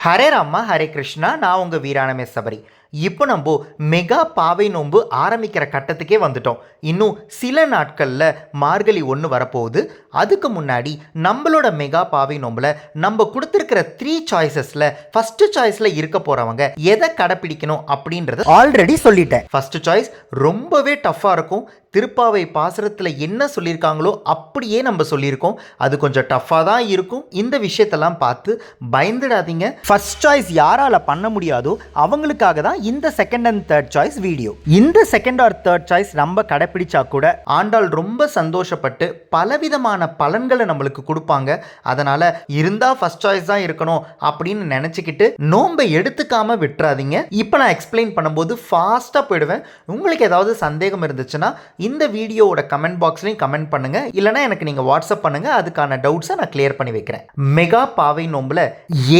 ஹரே ராமா ஹரே கிருஷ்ணா நான் உங்கள் வீராணமே சபரி. இப்போ நம்ம மெகா பாவை நோன்பு ஆரம்பிக்கிற கட்டத்துக்கே வந்துட்டோம். இன்னும் சில நாட்களில் மார்கழி ஒன்று வரப்போகுது. அதுக்கு முன்னாடி நம்மளோட மெகா பாவை நோம்பில் நம்ம கொடுத்துருக்கிற த்ரீ சாய்ஸஸில் ஃபஸ்ட்டு சாய்ஸில் இருக்க போகிறவங்க எதை கடைப்பிடிக்கணும் அப்படின்றத ஆல்ரெடி சொல்லிட்டேன். ஃபஸ்ட்டு சாய்ஸ் ரொம்பவே டஃப்பாக இருக்கும். திருப்பாவை பாசுரத்தில் என்ன சொல்லியிருக்காங்களோ அப்படியே நம்ம சொல்லியிருக்கோம். அது கொஞ்சம் டஃப்பாக தான் இருக்கும். இந்த விஷயத்தெல்லாம் பார்த்து பயந்துடாதீங்க. ஃபர்ஸ்ட் சாய்ஸ் யாரால் பண்ண முடியாதோ அவங்களுக்காக தான் இந்த second and third choice video இந்த செகண்ட் ஆர் தேர்ட் சாய்ஸ் நம்ம கடைப்பிடிச்சா கூட ஆண்டாள் ரொம்ப சந்தோஷப்பட்டு பலவிதமான பலன்களை நம்மளுக்கு கொடுப்பாங்க. அதனால இருந்தா ஃபர்ஸ்ட் சாய்ஸ் தான் இருக்கணும் அப்படின்னு நினச்சிக்கிட்டு நோன்பை எடுத்துக்காம விட்டுறாதீங்க. இப்போ நான் எக்ஸ்பிளைன் பண்ணும்போது ஃபாஸ்ட்டாக போயிடுவேன். உங்களுக்கு ஏதாவது சந்தேகம் இருந்துச்சுன்னா இந்த வீடியோவோட கமெண்ட் பாக்ஸ்லையும் கமெண்ட் பண்ணுங்க. இல்லைனா எனக்கு நீங்கள் வாட்ஸ்அப் பண்ணுங்க. அதுக்கான டவுட்ஸை நான் கிளியர் பண்ணி வைக்கிறேன். மெகா பாவை நோம்பில்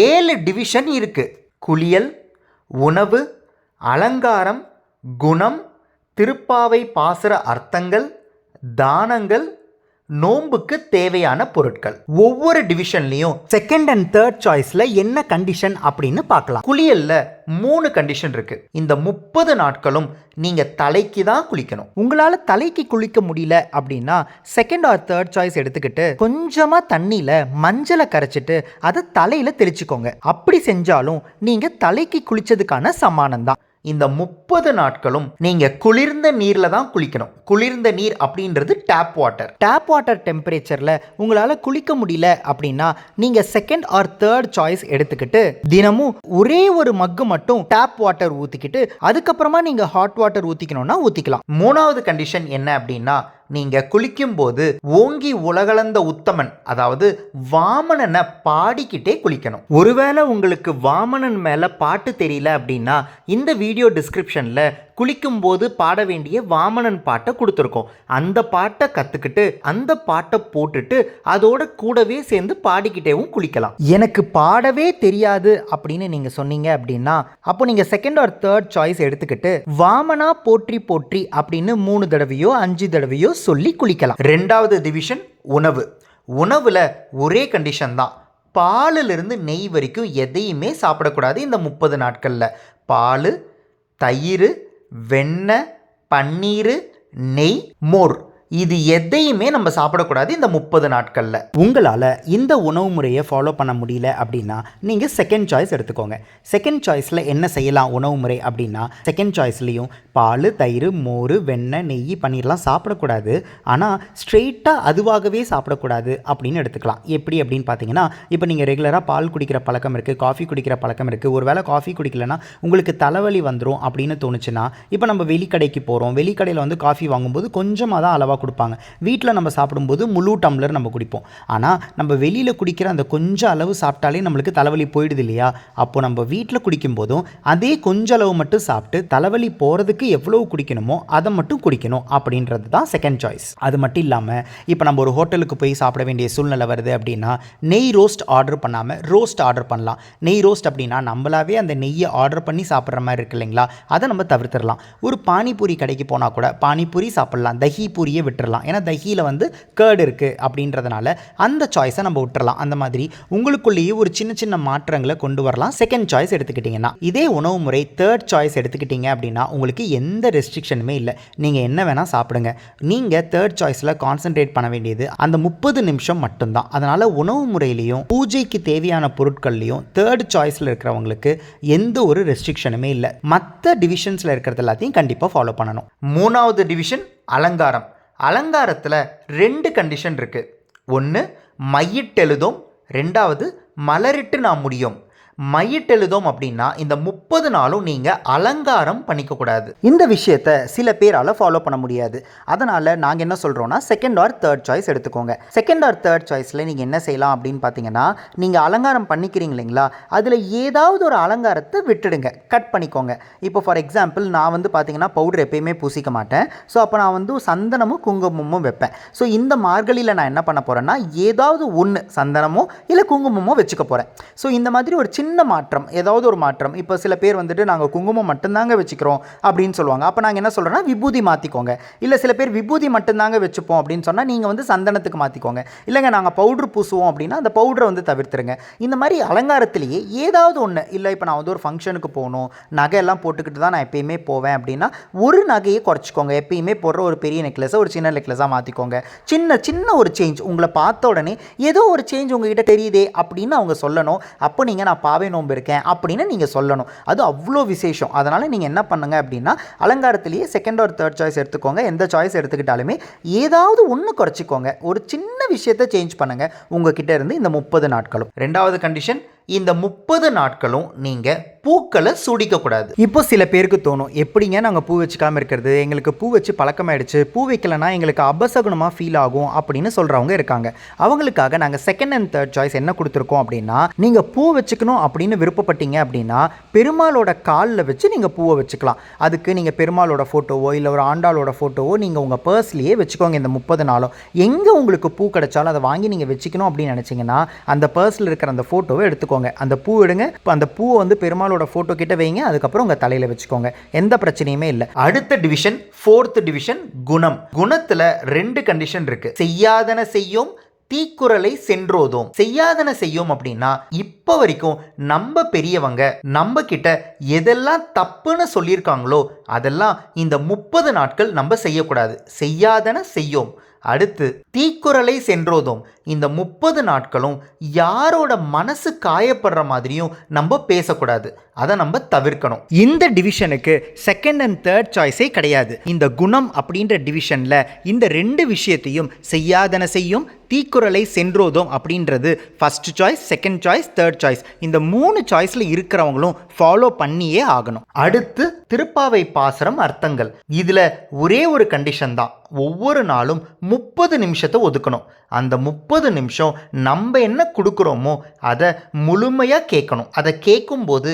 ஏழு டிவிஷன் இருக்குது குளியல் உணவு அலங்காரம் குணம் திருப்பாவை பாசுர அர்த்தங்கள் தானங்கள் நோன்புக்கு தேவையான பொருட்கள். ஒவ்வொரு டிவிஷன்லையும் செகண்ட் அண்ட் தேர்ட் சாய்ஸில் என்ன கண்டிஷன் அப்படின்னு பார்க்கலாம். குளியல்ல மூணு கண்டிஷன் இருக்கு. இந்த முப்பது நாட்களும் நீங்க தலைக்கு தான் குளிக்கணும். உங்களால தலைக்கு குளிக்க முடியல அப்படின்னா செகண்ட் ஆர் தேர்ட் சாய்ஸ் எடுத்துக்கிட்டு கொஞ்சமா தண்ணியில மஞ்சளை கரைச்சிட்டு அதை தலையில தெளிச்சுக்கோங்க. அப்படி செஞ்சாலும் நீங்க தலைக்கு குளிச்சதுக்கான சமானம் தான் இந்த முப்பது நாட்களும் நீங்கள் குளிர்ந்த நீரில் தான் குளிக்கணும். குளிர்ந்த நீர் அப்படின்றது டேப் வாட்டர் டேப் வாட்டர் டெம்பரேச்சரில் உங்களால் குளிக்க முடியல அப்படின்னா நீங்கள் செகண்ட் ஆர் தேர்ட் சாய்ஸ் எடுத்துக்கிட்டு தினமும் ஒரே ஒரு மக்கு மட்டும் டேப் வாட்டர் ஊற்றிக்கிட்டு அதுக்கப்புறமா நீங்கள் ஹாட் வாட்டர் ஊற்றிக்கணும்னா ஊற்றிக்கலாம் மூணாவது கண்டிஷன் என்ன அப்படின்னா நீங்கள் குளிக்கும்போது ஓங்கி உலகளந்த உத்தமன் அதாவது வாமனனை பாடிக்கிட்டே குளிக்கணும். ஒருவேளை உங்களுக்கு வாமனன் மேலே பாட்டு தெரியல அப்படின்னா இந்த வீடியோ டிஸ்கிரிப்ஷனில் குளிக்கும்போது பாட வேண்டிய வாமனன் பாட்டை கொடுத்துருக்கோம். அந்த பாட்டை கற்றுக்கிட்டு அந்த பாட்டை போட்டுட்டு அதோட கூடவே சேர்ந்து பாடிக்கிட்டேவும் குளிக்கலாம். எனக்கு பாடவே தெரியாது அப்படின்னு நீங்கள் சொன்னீங்க அப்படின்னா அப்போ நீங்கள் செகண்ட் ஆர் தேர்ட் சாய்ஸ் எடுத்துக்கிட்டு வாமனா போற்றி போற்றி அப்படின்னு மூணு தடவையோ அஞ்சு தடவையோ சொல்லி குளிக்கலாம். ரெண்டாவது டிவிஷன் உணவு. உணவில் ஒரே கண்டிஷன் தான். பாலிலிருந்து நெய் வரைக்கும் எதையுமே சாப்பிடக்கூடாது இந்த முப்பது நாட்களில். பால் தயிர் வெண்ணெய் பன்னீர் நெய் மோர். இது எதையுமே நம்ம சாப்பிடக்கூடாது இந்த முப்பது நாட்களில். உங்களால் இந்த உணவு முறையை ஃபாலோ பண்ண முடியல அப்படின்னா நீங்கள் செகண்ட் சாய்ஸ் எடுத்துக்கோங்க. செகண்ட் சாய்ஸில் என்ன செய்யலாம் உணவு முறை அப்படின்னா செகண்ட் சாய்ஸ்லேயும் பால் தயிர் மோர் வெண்ணெய் நெய் பன்னீர்லாம் சாப்பிடக்கூடாது. ஆனால் ஸ்ட்ரெயிட்டாக அதுவாகவே சாப்பிடக்கூடாது அப்படின்னு எடுத்துக்கலாம். எப்படி அப்படின்னு பார்த்தீங்கன்னா இப்போ நீங்கள் ரெகுலராக பால் குடிக்கிற பழக்கம் இருக்குது காஃபி குடிக்கிற பழக்கம் இருக்குது ஒரு வேளை காஃபி குடிக்கலன்னா உங்களுக்கு தலைவலி வந்துடும் அப்படின்னு தோணுச்சுன்னா இப்போ நம்ம வெளிக்கடைக்கு போகிறோம் வெளிக்கடையில் வந்து காஃபி வாங்கும்போது கொஞ்சமாக தான் அளவாக கொடுப்பாங்க. வீட்டில் நம்ம சாப்பிடும்போது முழு டம்ளர் நம்ம குடிப்போம். ஆனால் நம்ம வெளியில் குடிக்கிற அந்த கொஞ்சம் அளவு சாப்பிட்டாலே நம்மளுக்கு தலைவலி போயிடுது இல்லையா? அப்போ நம்ம வீட்டில் குடிக்கும்போதும் அதே கொஞ்ச அளவு மட்டும் சாப்பிட்டு தலைவலி போகிறதுக்கு எவ்வளவு குடிக்கணுமோ அதை மட்டும் குடிக்கணும் அப்படின்றது தான் செகண்ட் சாய்ஸ் அது மட்டும் இல்லாமல் இப்போ நம்ம ஒரு ஹோட்டலுக்கு போய் சாப்பிட வேண்டிய சூழ்நிலை வருது அப்படின்னா நெய் ரோஸ்ட் ஆர்டர் பண்ணாமல் ரோஸ்ட் ஆர்டர் பண்ணலாம். நெய் ரோஸ்ட் அப்படின்னா நம்மளாவே அந்த நெய்யை ஆர்டர் பண்ணி சாப்பிட்ற மாதிரி இருக்கு இல்லைங்களா? அதை நம்ம தவிர்த்துடலாம். ஒரு பானிபூரி கடைக்கு போனால் கூட பானிபூரி சாப்பிட்லாம். தஹி பூரியை விட்டுறலாம். ஏன்னா தஹியில் வந்து கேர்டு இருக்குது அப்படின்றதுனால அந்த சாய்ஸை நம்ம விட்டுறலாம். அந்த மாதிரி உங்களுக்குள்ளேயே ஒரு சின்ன சின்ன மாற்றங்களை கொண்டு வரலாம். செகண்ட் சாய்ஸ் எடுத்துக்கிட்டிங்கன்னா இதே உணவு முறை தேர்ட் சாய்ஸ் எடுத்துக்கிட்டீங்க அப்படின்னா உங்களுக்கு எந்த ரெஸ்ட்ரிக்ஷனுமே இல்லை. நீங்கள் என்ன வேணால் சாப்பிடுங்க. நீங்கள் தேர்ட் சாய்ஸில் கான்சென்ட்ரேட் பண்ண வேண்டியது அந்த முப்பது நிமிஷம் மட்டும்தான். அதனால் உணவு முறையிலையும் பூஜைக்கு தேவையான பொருட்கள்லையும் தேர்ட் சாய்ஸில் இருக்கிறவங்களுக்கு எந்த ஒரு ரெஸ்ட்ரிக்ஷனுமே இல்லை. மற்ற டிவிஷன்ஸில் இருக்கிறது எல்லாத்தையும் கண்டிப்பாக ஃபாலோ பண்ணணும். மூணாவது டிவிஷன் அலங்காரம். அலங்காரத்தில் ரெண்டு கண்டிஷன் இருக்குது ஒன்று மையிட்டெழுதும். ரெண்டாவது மலரிட்டு நான் முடியும். மையிட்டெழுதோம் அப்படின்னா இந்த முப்பது நாளும் நீங்கள் அலங்காரம் பண்ணிக்கக்கூடாது இந்த விஷயத்த சில பேரால் ஃபாலோ பண்ண முடியாது. அதனால் நாங்கள் என்ன சொல்கிறோன்னா செகண்ட் ஆர் தேர்ட் சாய்ஸ் எடுத்துக்கோங்க. செகண்ட் ஆர் தேர்ட் சாய்ஸில் நீங்கள் என்ன செய்யலாம் அப்படின்னு பார்த்தீங்கன்னா நீங்கள் அலங்காரம் பண்ணிக்கிறீங்க இல்லைங்களா? அதில் ஏதாவது ஒரு அலங்காரத்தை விட்டுடுங்க. கட் பண்ணிக்கோங்க. இப்போ ஃபார் எக்ஸாம்பிள் நான் வந்து பார்த்தீங்கன்னா பவுடர் எப்பயுமே பூசிக்க மாட்டேன். ஸோ அப்போ நான் வந்து சந்தனமும் குங்குமமும் வைப்பேன். ஸோ இந்த மார்கழியில் நான் என்ன பண்ண போகிறேன்னா ஏதாவது ஒன்று சந்தனமோ இல்லை குங்குமமோ வச்சுக்க போகிறேன் ஸோ இந்த மாதிரி ஒரு சின்ன சின்ன மாற்றம் ஏதாவது ஒரு மாற்றம். இப்போ சில பேர் வந்துட்டு நாங்கள் குங்குமம் மட்டும்தாங்க வச்சுக்கிறோம் அப்படின்னு சொல்லுவாங்க. அப்போ நாங்கள் என்ன சொல்கிறோன்னா விபூதி மாற்றிக்கோங்க இல்லை சில பேர் விபூதி மட்டும்தாங்க வச்சுப்போம் அப்படின்னு சொன்னால் நீங்கள் வந்து சந்தனத்துக்கு மாற்றிக்கோங்க இல்லைங்க நாங்கள் பவுட்ரு பூசுவோம் அப்படின்னா அந்த பவுடரை வந்து தவிர்த்துருங்க. இந்த மாதிரி அலங்காரத்திலேயே ஏதாவது ஒன்று இல்லை இப்போ நான் வந்து ஒரு ஃபங்க்ஷனுக்கு போகணும் நகையெல்லாம் போட்டுக்கிட்டு தான் நான் எப்பயுமே போவேன் அப்படின்னா ஒரு நகையை குறைச்சிக்கோங்க. எப்பயுமே போடுற ஒரு பெரிய நெக்லஸை ஒரு சின்ன நெக்லஸாக மாற்றிக்கோங்க சின்ன சின்ன ஒரு சேஞ்ச் உங்களை பார்த்த உடனே ஏதோ ஒரு சேஞ்ச் உங்ககிட்ட தெரியுதே அப்படின்னு அவங்க சொல்லணும். அப்போ நீங்கள் நான் பாவ நோன்பு இருக்கேன் அப்படின்னு நீங்கள் சொல்லணும். அது அவ்வளோ விசேஷம். அதனால் நீங்கள் என்ன பண்ணுங்க அப்படின்னா அலங்காரத்திலேயே செகண்ட் ஒரு தேர்ட் சாய்ஸ் எடுத்துக்கோங்க. எந்த சாய்ஸ் எடுத்துக்கிட்டாலுமே ஏதாவது ஒன்று குறைச்சிக்கோங்க. ஒரு சின்ன விஷயத்தை சேஞ்ச் பண்ணுங்க. உங்ககிட்ட இருந்து இந்த முப்பது நாட்களும். ரெண்டாவது கண்டிஷன் இந்த முப்பது நாட்களும் நீங்கள் பூக்களை சுடிக்கக்கூடாது. இப்போ சில பேருக்கு தோணும் எப்படிங்க நாங்கள் பூ வச்சுக்காமல் இருக்கிறது? எங்களுக்கு பூ வச்சு பழக்கமாயிடுச்சு பூ வைக்கலைன்னா எங்களுக்கு அபசகுணமாக ஃபீல் ஆகும் அப்படின்னு சொல்கிறவங்க இருக்காங்க. அவங்களுக்காக நாங்கள் செகண்ட் அண்ட் தேர்ட் சாய்ஸ் என்ன கொடுத்துருக்கோம் அப்படின்னா நீங்கள் பூ வச்சுக்கணும் அப்படின்னு விருப்பப்பட்டீங்க அப்படின்னா பெருமாளோட காலில் வச்சு நீங்கள் பூவை வச்சுக்கலாம். அதுக்கு நீங்கள் பெருமாளோட ஃபோட்டோவோ இல்லை ஒரு ஆண்டாளோட ஃபோட்டோவோ நீங்கள் உங்கள் பர்ஸ்லேயே வச்சுக்கோங்க இந்த முப்பது நாளும். எங்கே உங்களுக்கு பூ கிடைச்சாலும் அதை வாங்கி நீங்கள் வச்சுக்கணும் அப்படின்னு நினச்சிங்கன்னா அந்த பர்ஸில் இருக்கிற அந்த ஃபோட்டோவை எடுத்துக்கோங்க. அந்த பூ எடுங்க. இப்போ அந்த பூவை வந்து பெருமாளோட ஃபோட்டோ கிட்ட வைங்க. அதுக்கப்புறம் உங்கள் தலையில் வச்சுக்கோங்க. எந்த பிரச்சனையுமே இல்லை. அடுத்த டிவிஷன் ஃபோர்த் டிவிஷன் குணம். குணத்துல ரெண்டு கண்டிஷன் இருக்கு. செய்யாதன செய்யும் தீக்குறளை சென்றோதும். செய்யாதன செய்யும் அப்படின்னா இப்போ வரைக்கும் நம்ம பெரியவங்க நம்ம கிட்ட எதெல்லாம் தப்புன்னு சொல்லியிருக்காங்களோ அதெல்லாம் இந்த முப்பது நாட்கள் நம்ம செய்யக்கூடாது. செய்யாதன செய்யும். அடுத்து தீக்குறளை சென்றோதும். இந்த முப்பது நாட்களும் யாரோட மனசு காயப்படுற மாதிரியும் நம்ம பேசக்கூடாது. அதை நம்ம தவிர்க்கணும். இந்த டிவிஷனுக்கு செகண்ட் அண்ட் தேர்ட் சாய்ஸே கிடையாது. இந்த குணம் அப்படின்ற டிவிஷனில் இந்த ரெண்டு விஷயத்தையும் செய்யாதன செய்யும் தீக்குறளை சென்றோதும் அப்படின்றது first choice second choice third choice இந்த மூணு சாய்ஸில் இருக்கிறவங்களும் ஃபாலோ பண்ணியே ஆகணும். அடுத்து திருப்பாவை பாசுரம் அர்த்தங்கள். இதில் ஒரே ஒரு கண்டிஷன் தான். ஒவ்வொரு நாளும் முப்பது நிமிஷத்தை ஒதுக்கணும். அந்த முப்பது நிமிஷம் நம்ம என்ன கொடுக்குறோமோ அதை முழுமையாக கேட்கணும். அதை கேட்கும்போது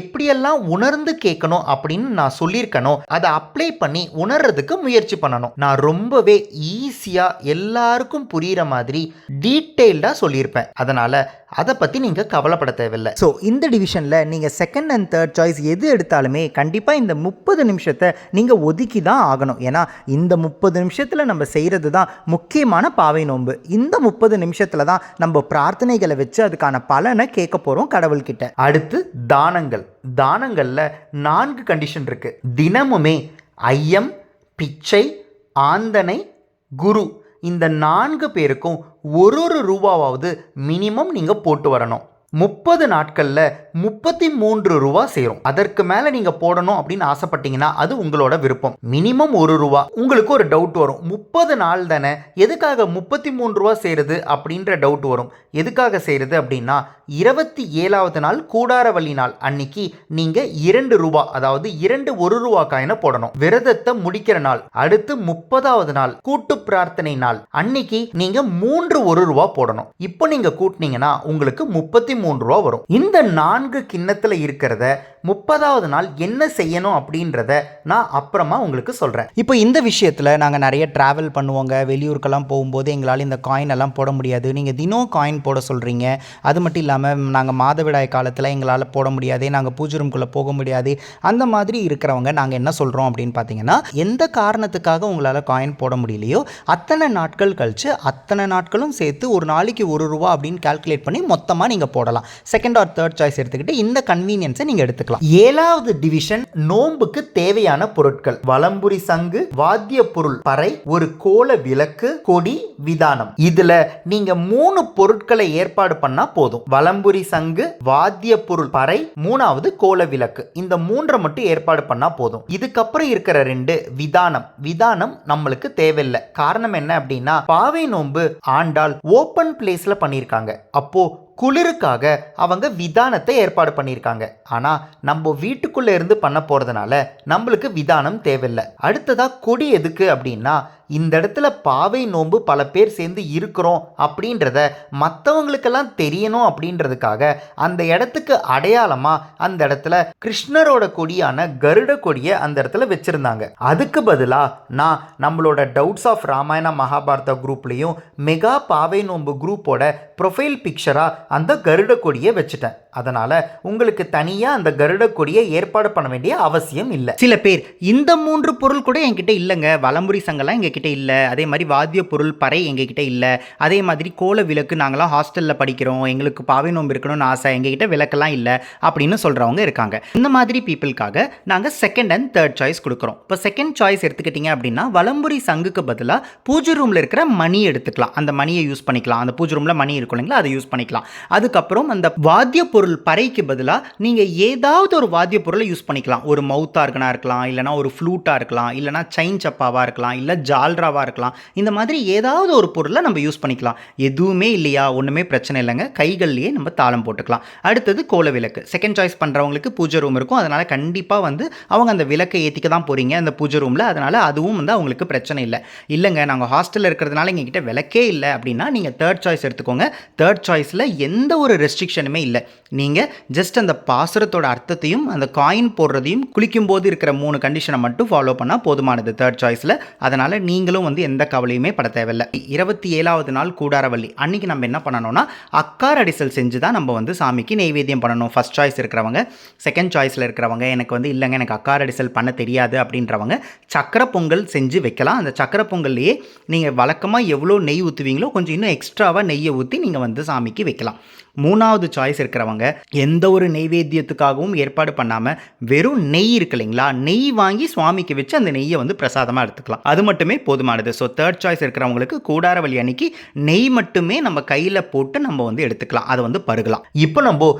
எப்படியெல்லாம் உணர்ந்து கேட்கணும் அப்படின்னு நான் சொல்லியிருக்கணும் அதை அப்ளை பண்ணி உணர்றதுக்கு முயற்சி பண்ணணும். நான் ரொம்பவே ஈஸியாக எல்லாருக்கும் புரிகிற மாதிரி டீட்டெயில்டாக சொல்லியிருப்பேன். அதனால் அதை பற்றி நீங்கள் கவலைப்பட தேவையில்லை. ஸோ இந்த டிவிஷனில் நீங்கள் செகண்ட் அண்ட் தேர்ட் சாய்ஸ் எது எடுத்தாலுமே கண்டிப்பாக இந்த முப்பது நிமிஷத்தை நீங்கள் ஒதுக்கி தான் ஆகணும். ஏன்னா இந்த முப்பது நிமிஷத்தில் நம்ம செய்கிறது தான் முக்கியமான பாவை நோன்பு. இந்த முப்பது நிமிஷத்தில் தான் நம்ம பிரார்த்தனைகளை வச்சு அதுக்கான பலனை கேட்க போகிறோம் கடவுள்கிட்ட. அடுத்து தானங்கள். தானங்களில் நான்கு கண்டிஷன் இருக்கு. தினமுமே ஐயம் பிச்சை ஆந்தனை குரு. இந்த நான்கு பேருக்கும் ஒரு ஒரு ரூபாவாவது மினிமம் நீங்கள் போட்டு வரணும். முப்பது நாட்களில் முப்பத்தி மூன்று ரூபா சேரும். அதற்கு மேலே நீங்கள் போடணும் அப்படின்னு ஆசைப்பட்டீங்கன்னா அது உங்களோட விருப்பம். மினிமம் ஒரு ரூபா. உங்களுக்கு ஒரு டவுட் வரும். முப்பது நாள் தானே? எதுக்காக முப்பத்தி மூன்று ரூபா சேருது அப்படின்ற டவுட் வரும். எதுக்காக சேருது அப்படின்னா இருபத்தி ஏழாவது நாள் கூடாரவள்ளி நாள். அன்னைக்கு நீங்கள் இரண்டு ரூபா அதாவது இரண்டு ஒரு ரூபா காயினை போடணும். விரதத்தை முடிக்கிற நாள். அடுத்து முப்பதாவது நாள். கூட்டு பிரார்த்தனை நாள். அன்னைக்கு நீங்கள் மூன்று ஒரு ரூபா போடணும். இப்போ நீங்கள் கூட்டினீங்கன்னா உங்களுக்கு முப்பத்தி மூன்று ரூபா வரும். இந்த நான்கு கிண்ணத்துல இருக்கிறத முப்பதாவது நாள் என்ன செய்யணும் அப்படின்றத நான் அப்புறமா உங்களுக்கு சொல்றேன். இப்போ இந்த விஷயத்தில் நாங்கள் நிறைய ட்ராவல் பண்ணுவோங்க. வெளியூருக்கெல்லாம் போகும்போது எங்களால் இந்த காயின் எல்லாம் போட முடியாது. நீங்கள் தினம் காயின் போட சொல்கிறீங்க அது மட்டும் இல்லாமல் நாங்கள் மாதவிடாய் காலத்தில் எங்களால் போட முடியாது. நாங்கள் பூஜை ரூம்குள்ளே போக முடியாது. அந்த மாதிரி இருக்கிறவங்க நாங்கள் என்ன சொல்கிறோம் அப்படின்னு பார்த்தீங்கன்னா எந்த காரணத்துக்காக உங்களால் காயின் போட முடியலையோ அத்தனை நாட்கள் கழித்து அத்தனை நாட்களும் சேர்த்து ஒரு நாளைக்கு ஒரு ரூபா அப்படின்னு கால்குலேட் பண்ணி மொத்தமாக நீங்கள் போடலாம் செகண்ட் ஆர் தேர்ட் சாய்ஸ் எடுத்துக்கிட்டு இந்த கன்வீனியன்ஸை நீங்கள் எடுத்துக்கலாம். ஏழாவது டிவிஷன் நோன்புக்கு தேவையான பொருட்கள். வலம்புரி சங்கு வாத்திய பொருள் பறை ஒரு கோல விளக்கு கொடி விதானம். இதுல நீங்க மூணு பொருட்களை ஏற்பாடு பண்ணா போதும். வலம்புரி சங்கு வாத்திய பொருள் பறை மூணாவது கோல விளக்கு. இந்த மூன்றை மட்டும் ஏற்பாடு பண்ணா போதும். இதுக்கப்புறம் இருக்கிற ரெண்டு விதானம். விதானம் நம்மளுக்கு தேவையில்லை. காரணம் என்ன அப்படின்னா பாவை நோன்பு ஆண்டாள் ஓப்பன் பிளேஸ்ல பண்ணியிருக்காங்க. அப்போ குளிருக்காக அவங்க விதானத்தை ஏற்பாடு பண்ணியிருக்காங்க. ஆனால் நம்ம வீட்டுக்குள்ளே இருந்து பண்ண போகிறதுனால நம்மளுக்கு விதானம் தேவையில்லை. அடுத்ததாக கொடி எதுக்கு அப்படின்னா இந்த இடத்துல பாவை நோன்பு பல பேர் சேர்ந்து இருக்கிறோம் அப்படின்றத மற்றவங்களுக்கெல்லாம் தெரியணும் அப்படின்றதுக்காக அந்த இடத்துக்கு அடையாளமாக அந்த இடத்துல கிருஷ்ணரோட கொடியான கருட கொடியை அந்த இடத்துல வச்சுருந்தாங்க. அதுக்கு பதிலாக நான் நம்மளோட டவுட்ஸ் ஆஃப் ராமாயண மகாபாரத குரூப்லேயும் மெகா பாவை நோன்பு குரூப்போட ப்ரொஃபைல் பிக்சராக அந்த கருட கொடியை வச்சுட்டேன். அதனால் உங்களுக்கு தனியாக அந்த கருட கொடியை ஏற்பாடு பண்ண வேண்டிய அவசியம் இல்லை. சில பேர் இந்த மூன்று பொருள் கூட என்கிட்ட இல்லைங்க. வலம்புரி சங்கெல்லாம் எங்ககிட்ட இல்லை. அதே மாதிரி வாத்திய பொருள் பறை எங்ககிட்ட இல்லை. அதே மாதிரி கோல விளக்கு நாங்களாம் ஹாஸ்டலில் படிக்கிறோம். எங்களுக்கு பாவை நோம்பு இருக்கணும்னு ஆசை. எங்ககிட்ட விளக்கெல்லாம் இல்லை அப்படின்னு சொல்கிறவங்க இருக்காங்க. இந்த மாதிரி பீப்புளுக்காக நாங்கள் செகண்ட் அண்ட் தேர்ட் சாய்ஸ் கொடுக்குறோம். இப்போ செகண்ட் சாய்ஸ் எடுத்துக்கிட்டிங்க அப்படின்னா வலம்புரி சங்குக்கு பதிலாக பூஜை ரூமில் இருக்கிற மணி எடுத்துக்கலாம். அந்த மணியை யூஸ் பண்ணிக்கலாம். அந்த பூஜை ரூமில் மணி இருக்கும் இல்லைங்களா? அதை யூஸ் பண்ணிக்கலாம். அதுக்கப்புறம் அந்த வாத்திய பொருள் பறைக்கு பதிலாக நீங்கள் ஏதாவது ஒரு வாத்திய பொருளை யூஸ் பண்ணிக்கலாம். ஒரு மவுத் ஆர்கனாக இருக்கலாம். இல்லைனா ஒரு ஃப்ளூட்டாக இருக்கலாம். இல்லைனா செயின் சப்பாவாக இருக்கலாம். இல்லை ஜால்ராவாக இருக்கலாம். இந்த மாதிரி ஏதாவது ஒரு பொருளை நம்ம யூஸ் பண்ணிக்கலாம். எதுவுமே இல்லையா? ஒன்றுமே பிரச்சனை இல்லைங்க. கைகள்லேயே நம்ம தாளம் போட்டுக்கலாம். அடுத்தது கோல விளக்கு. செகண்ட் சாய்ஸ் பண்ணுறவங்களுக்கு பூஜை ரூம் இருக்கும். அதனால் கண்டிப்பாக வந்து அவங்க அந்த விளக்கை ஏற்றிக்க தான் போகிறீங்க அந்த பூஜை ரூமில் அதனால் அதுவும் வந்து அவங்களுக்கு பிரச்சனை இல்லை. இல்லைங்க. நாங்கள் ஹாஸ்டலில் இருக்கிறதுனால எங்ககிட்ட விளக்கே இல்லை அப்படின்னா நீங்கள் தேர்ட் சாய்ஸ் எடுத்துக்கோங்க. தேர்ட் சாய்ஸில் எந்த ஒரு ரெஸ்ட்ரிக்ஷனுமே இல்லை. நீங்கள் ஜஸ்ட் அந்த பாசுரத்தோட அர்த்தத்தையும் அந்த காயின் போடுறதையும் குளிக்கும்போது இருக்கிற மூணு கண்டிஷனை மட்டும் ஃபாலோ பண்ணால் போதுமானது தேர்ட் சாய்ஸில் அதனால் நீங்களும் வந்து எந்த கவலையுமே பட தேவையில்லை. இருபத்தி ஏழாவது நாள் கூடாரவள்ளி. அன்னைக்கு நம்ம என்ன பண்ணணும்னா அக்கார் அடிசல் செஞ்சு தான் நம்ம வந்து சாமிக்கு நெய்வேத்தியம் பண்ணணும். ஃபர்ஸ்ட் சாய்ஸ் இருக்கிறவங்க செகண்ட் சாய்ஸில் இருக்கிறவங்க எனக்கு வந்து இல்லைங்க எனக்கு அக்கார் அடிசல் பண்ண தெரியாது அப்படின்றவங்க சக்கரை பொங்கல் செஞ்சு வைக்கலாம். அந்த சக்கரை பொங்கல்லையே நீங்கள் வழக்கமாக எவ்வளோ நெய் ஊற்றுவீங்களோ கொஞ்சம் இன்னும் எக்ஸ்ட்ராவாக நெய்யை ஊற்றி நீங்கள் வந்து சாமிக்கு வைக்கலாம். மூணாவது சாய்ஸ் இருக்கிறவங்க எந்த ஒரு நெய்வேத்தியத்துக்காகவும் ஏற்பாடு பண்ணாமல் வெறும் நெய் இருக்கு இல்லைங்களா? நெய் வாங்கி சுவாமிக்கு வச்சு அந்த நெய்யை வந்து பிரசாதமாக எடுத்துக்கலாம். அது மட்டுமே போதுமானது. ஸோ தேர்ட் சாய்ஸ் இருக்கிறவங்களுக்கு கூடார வழி அன்னைக்கு நெய் மட்டுமே நம்ம கையில் போட்டு நம்ம வந்து எடுத்துக்கலாம். அதை வந்து பருகலாம். இப்போ நம்ம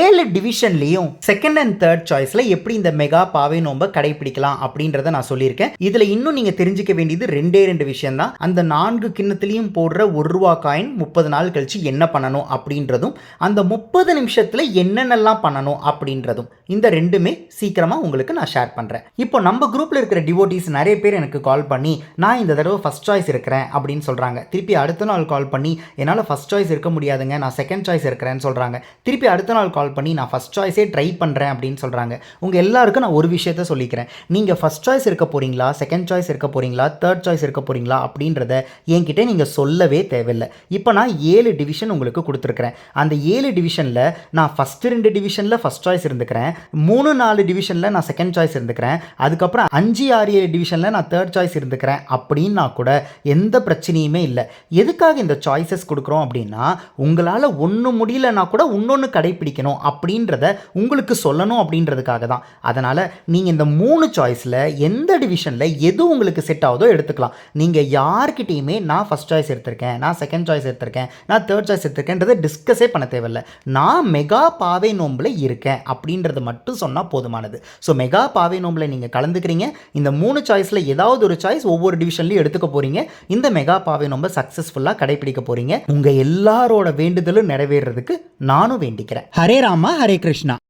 ஏழு டிவிஷன்லேயும் செகண்ட் அண்ட் தேர்ட் சாய்ஸில் எப்படி இந்த மெகா பாவை நோம்பை கடைபிடிக்கலாம் அப்படின்றத நான் சொல்லியிருக்கேன். இதில் இன்னும் நீங்கள் தெரிஞ்சுக்க வேண்டியது ரெண்டே ரெண்டு விஷயம் தான் அந்த நான்கு கிண்ணத்துலேயும் போடுற ஒரு ரூபா காயின் முப்பது நாள் கழிச்சு என்ன பண்ணணும் அப்படின்றதும் அந்த முப்பது நிமிஷத்தில் என்னென்னலாம் பண்ணணும் அப்படின்றதும் இந்த ரெண்டுமே சீக்கிரமாக உங்களுக்கு நான் ஷேர் பண்ணுறேன் இப்போ நம்ம குரூப்பில் இருக்கிற டிவோட்டிஸ் நிறைய பேர் எனக்கு கால் பண்ணி நான் இந்த தடவை ஃபஸ்ட் சாய்ஸ் இருக்கிறேன் அப்படின்னு சொல்கிறாங்க திருப்பி அடுத்த நாள் கால் பண்ணி என்னால் ஃபஸ்ட் சாய்ஸ் இருக்க முடியாதுங்க நான் செகண்ட் சாய்ஸ் இருக்கிறேன்னு சொல்கிறாங்க திருப்பி அடுத்த நாள் கால் பண்ணி நான் ஃபஸ்ட் சாய்ஸே ட்ரை பண்ணுறேன் அப்படின்னு சொல்கிறாங்க உங்கள் எல்லாருக்கும் நான் ஒரு விஷயத்த சொல்லிக்கிறேன். நீங்கள் ஃபஸ்ட் சாய்ஸ் இருக்க போகிறீங்களா செகண்ட் சாய்ஸ் இருக்க போகிறீங்களா தேர்ட் சாய்ஸ் இருக்க போகிறீங்களா அப்படின்றத என்கிட்ட நீங்கள் சொல்லவே தேவையில்லை. இப்போ நான் ஏழு டிவிஷன் உங்களுக்கு கொடுத்துருக்குறேன். அந்த ஏழு டிவிஷனில் நான் ஃபஸ்ட்டு ரெண்டு டிவிஷனில் ஃபஸ்ட் சாய்ஸ் இருந்துக்கிறேன். மூணு நாலு டிவிஷனில் நான் செகண்ட் சாய்ஸ் இருந்துக்கிறேன். அதுக்கப்புறம் அஞ்சு ஆறு ஏழு டிவிஷனில் நான் தேர்ட் சாய்ஸ் இருந்துக்கிறேன். அப்படின்னா கூட எந்த பிரச்சனையுமே இல்லை. எதுக்காக இந்த சாய்ஸஸ் கொடுக்குறோம் அப்படின்னா உங்களால் ஒன்று முடியலன்னா கூட இன்னொன்று கடைப்பிடிக்கணும் அப்படின்றத உங்களுக்கு சொல்லணும் அப்படின்றதுக்காக தான். அதனால் நீங்கள் இந்த மூணு சாய்ஸில் எந்த டிவிஷனில் எது உங்களுக்கு செட் ஆகுதோ எடுத்துக்கலாம். நீங்கள் யார்கிட்டேயுமே நான் ஃபஸ்ட் சாய்ஸ் எடுத்திருக்கேன் நான் செகண்ட் சாய்ஸ் எடுத்திருக்கேன் நான் தேர்ட் சாய்ஸ் எடுத்திருக்கேன்றதை டிஸ்கஸே பண்ண தேவையில்ல. நான் மெகா பாவை நோம்பில் இருக்கேன் அப்படின்றது மட்டும் சொன்னால் போதுமானது. ஸோ மெகா பாவை நோம்பில் நீங்கள் கலந்துக்கிறீங்க. இந்த மூணு சாய்ஸில் ஏதாவது ஒரு சாய்ஸ் ஒவ்வொரு டிவிஷன்லையும் எடுத்துக்க போகிறீங்க இந்த மெகா பாவை நோம்பை சக்ஸஸ்ஃபுல்லாக கடைபிடிக்க போகிறீங்க உங்கள் எல்லாரோட வேண்டுதலும் நிறைவேறதுக்கு நானும் வேண்டிக்கிறேன். ஹரே ராமா ஹரே கிருஷ்ணா.